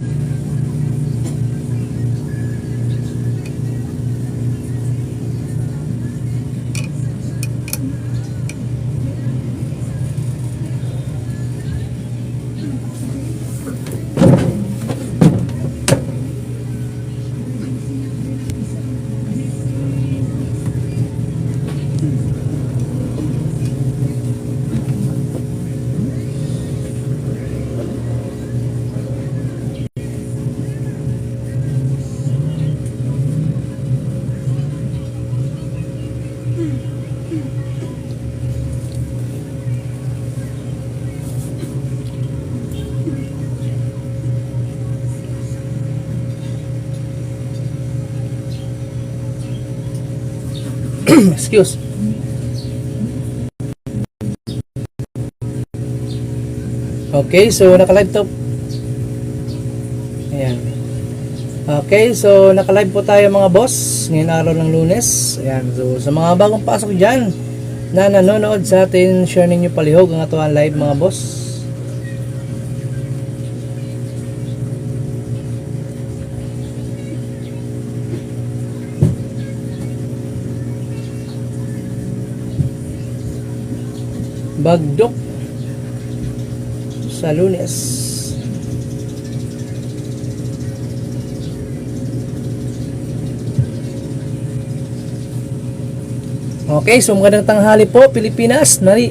you Excuse. Okay, so naka-live to. Ayan. Okay, so naka-live po tayo mga boss. Ngayon araw ng lunes. Ayan, so sa mga bagong pasok dyan na nanonood sa atin, share ninyo palihog ang atuan live mga boss. Bagdok sa lunes. Okay, so magandang tanghali po Pilipinas. Nari.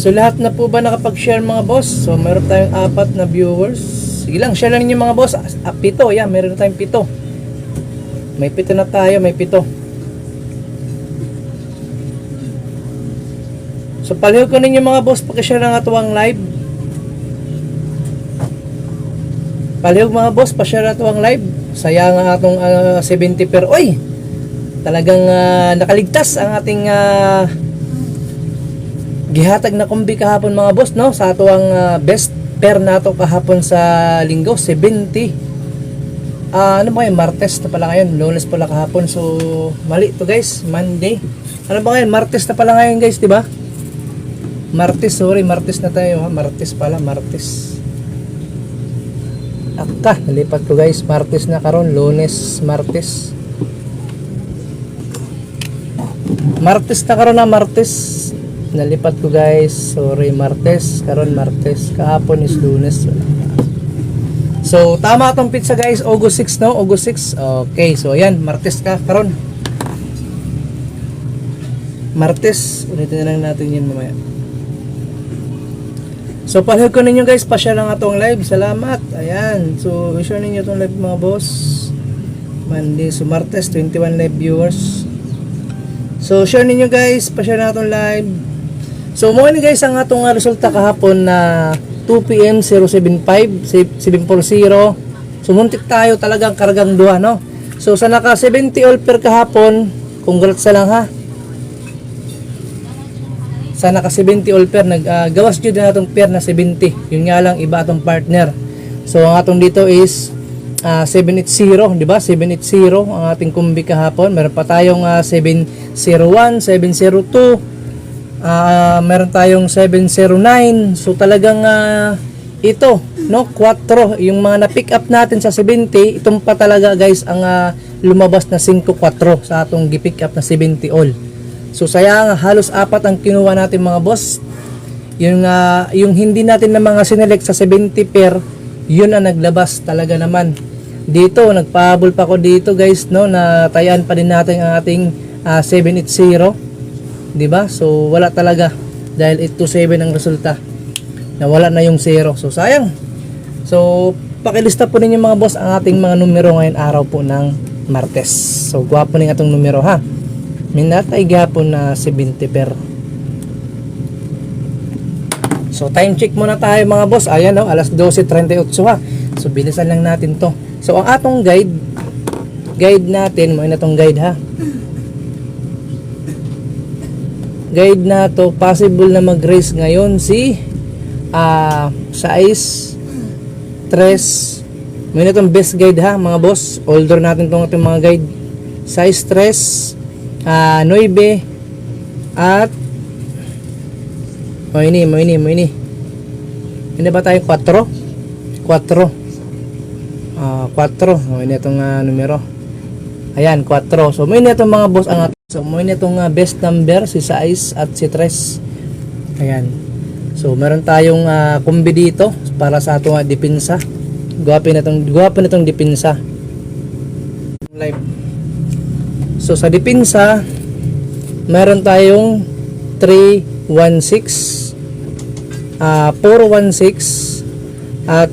So lahat na po ba nakapag-share mga boss? So meron tayong apat na viewers. Sige lang, share lang ninyo mga boss. Ah, pito, yan, meron tayong pito. May pito na tayo, may pito. So palihog ko ninyo mga boss, pakishare ang atuwang live. Palihog mga boss, pa-share ato ang live. Sayang ang atong ah, 70 per. Oy! Talagang ah, nakaligtas ang ating ah, gihatag na kumbi kahapon mga boss no sa ato ang ah, best pair nato kahapon sa linggo 70 Ah, ano ba ngayon martes na pala ngayon. Lunes pala kahapon. So mali to guys. Monday. Ano ba ngayon? Martes na pala ngayon guys di ba? Martes sorry. Martes na tayo ha? Martes pala martes. Aka, nalipat ko guys. Martes na karon lunes martes. Martes na karon na martes nalipat ko guys. Sorry martes. Karon martes. Kahapon is lunes. So tama tong pizza guys. August 6 no? August 6 okay so ayan. Martes ka karon. Martes. Ulitin na lang natin yun mamaya. So palihog ko ninyo guys. Pa-share lang atong live. Salamat. Ayan. So i-share ninyo itong live mga boss. Monday. So martes 21 live viewers. So share ninyo guys. Pa-share na atong live So mo ni guys ang atong nga resulta kahapon na 2 PM 075 740. So tayo talagang kargang duha no. So sa naka 70 all per kahapon, congrats sa lang ha. Sa naka 70 all per nag ah, gawas jud na atong pair na 70. Yun nga lang iba atong partner. So ang atong dito is ah, 780, di ba? 780 ang ating kumbi kahapon. Meron pa tayong ah, 701, 702, Ah, meron tayong 709. So talagang ah, ito, no, 4 yung mga na-pick up natin sa 70, itong pa talaga guys ang ah, lumabas na 5-4 sa atong gi-pick up na 70 all. So sayang halos apat ang kinuha natin mga boss. Yung ah, yung hindi natin na mga sinelect sa 70 pair, yun ang naglabas talaga naman. Dito nagpahabol pa ako dito guys no na tayaan pa din natin ang ating ah, 780 di ba? So wala talaga dahil 827 ang resulta. Nawala na yung 0. So sayang. So pakilista po ninyo mga boss ang ating mga numero ngayon araw po ng Martes. So gwapo ning atong numero ha. Minatay gapon na 70 per. So time check muna tayo mga boss. Ayan oh, alas 12:38 ha. So bilisan lang natin 'to. So ang atong guide guide natin, mo na tong guide ha. Guide na to possible na mag-race ngayon si ah size 3 may na best guide ha mga boss older natin tong ating mga guide size 3 ah 9 at mo ini, mo ini, mo ini. Hindi ba tayo 4? 4. Ah, 4. Mo ini itong ah, numero. Ayan, 4. So, mo ini itong mga boss ang So, mo ini itong ah, best number si size at si tres. Ayan. So, meron tayong ah, kumbi dito para sa atong ah, dipinsa. Guwapin na itong, guwapin na itong dipinsa. Live. So, sa dipinsa, meron tayong 316, ah 416, at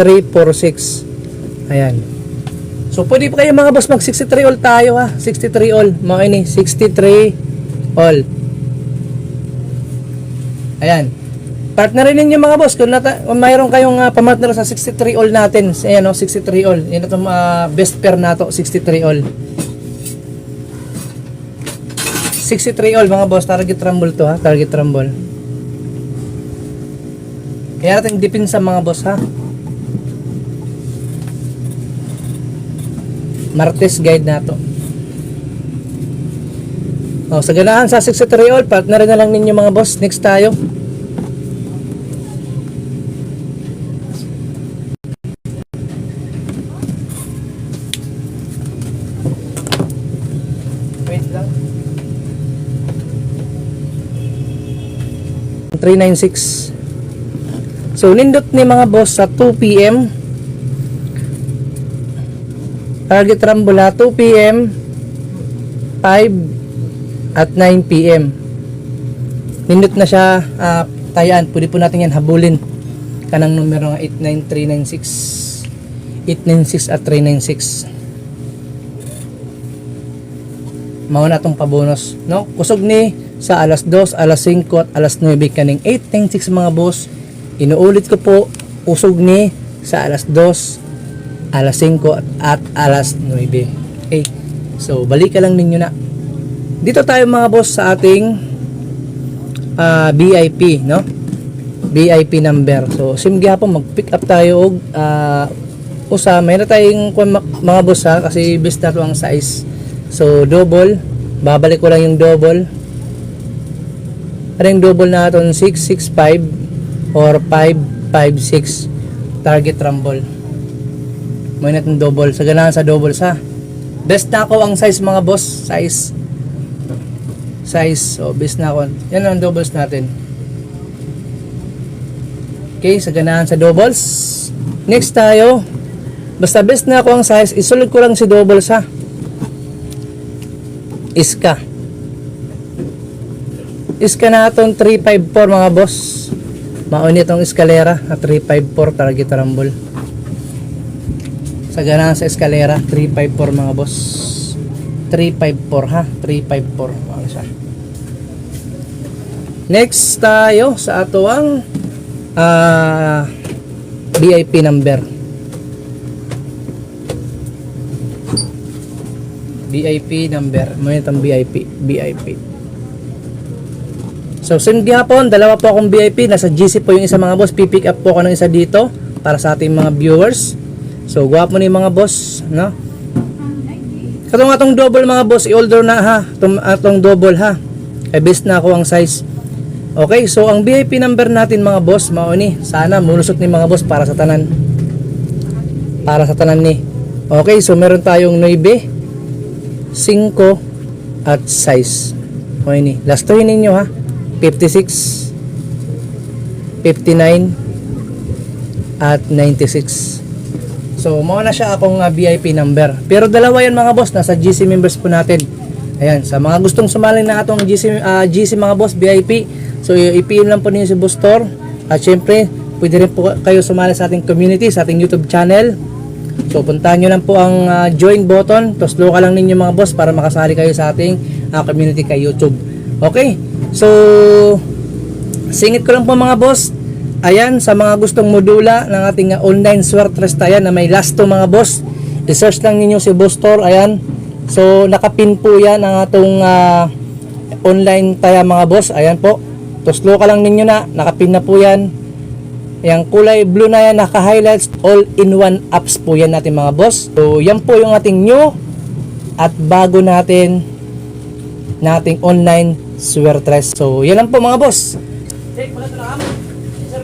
346. Ayan. So, pwede pa kayo mga boss mag 63 all tayo ha. 63 all. Mga ini, 63 all. Ayan. Partnerin ninyo mga boss kung, nata- kung mayroon kayong uh, pamartner sa 63 all natin. Ayan o, 63 all. Yan itong ah, best pair nato, 63 all. 63 all mga boss, target rumble to ha, target rumble. Kaya natin dipin sa mga boss ha. Martes guide na to. Oh, sa ganahan sa 63 all, partner na lang ninyo mga boss. Next tayo. Wait lang. 396. So, nindot ni mga boss sa 2 p.m. Target Rambola 2 p.m. 5 at 9 p.m. Nindot na siya ah, tayaan. Pwede po natin yan habulin. Kanang numero nga 89396. 896 at 396. Mao na tong pabonus, no? Kusog ni sa alas 2, alas 5 at alas 9 kaning 896 mga boss. Inuulit ko po, kusog ni sa alas 2, alas 5 at, alas 9. Okay. So, balik ka lang ninyo na. Dito tayo mga boss sa ating ah, BIP, no? BIP number. So, simgi hapon mag-pick up tayo og ah, usa may na tayong mga boss ha kasi best na to ang size. So, double. Babalik ko lang yung double. Ano yung double natin? 665 or 556 target rumble. May natin double. Sa ganahan sa double sa. Best na ako ang size mga boss. Size. Size. So, best na ako. Yan ang doubles natin. Okay, sa ganahan sa doubles. Next tayo. Basta best na ako ang size. Isulod ko lang si doubles ha. Iska. Iska natin 354 mga boss. Mauni itong eskalera at 354 target rumble. Sa ganahan sa eskalera 354 mga boss. 354 ha, 354 ano siya. Next tayo sa atuang ah VIP number. VIP number. Mo itong VIP. VIP. So, same gihapon, dalawa po akong VIP. Nasa GC po yung isa mga boss. Pipick up po ako ng isa dito para sa ating mga viewers. So, guwapo ni mga boss, no? Katong atong double mga boss, i-order na ha. Itong atong double ha. Kay best na ako ang size. Okay, so ang VIP number natin mga boss, mao ni. Sana mulusot ni mga boss para sa tanan. Para sa tanan ni. Okay, so meron tayong 9, 5 at size. Okay ni. Last two ninyo ha. 56 59 at 96 so mao na siya akong uh, VIP number. Pero dalawa yan mga boss. Nasa GC members po natin. Ayan sa mga gustong sumali na atong GC, ah, GC mga boss VIP so i-PM lang po ninyo si Boss Tor at syempre pwede rin po kayo sumali sa ating community sa ating YouTube channel. So puntahan nyo lang po ang ah, join button, tapos loka lang ninyo mga boss para makasali kayo sa ating ah, community kay YouTube. Okay, so singit ko lang po mga boss. Ayan, sa mga gustong modula ng ating online swertres tayo na may last to mga boss. I-search lang ninyo si Boss Tor, ayan. So nakapin po yan ang atong ah, online tayo mga boss. Ayan po. Tapos loka lang ninyo na, nakapin na po yan. Yung kulay blue na yan, naka-highlights, all-in-one apps po yan natin mga boss. So, yan po yung ating new at bago natin na ating online swertres. So, yan lang po mga boss. Take pala ito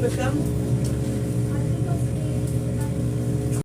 with them.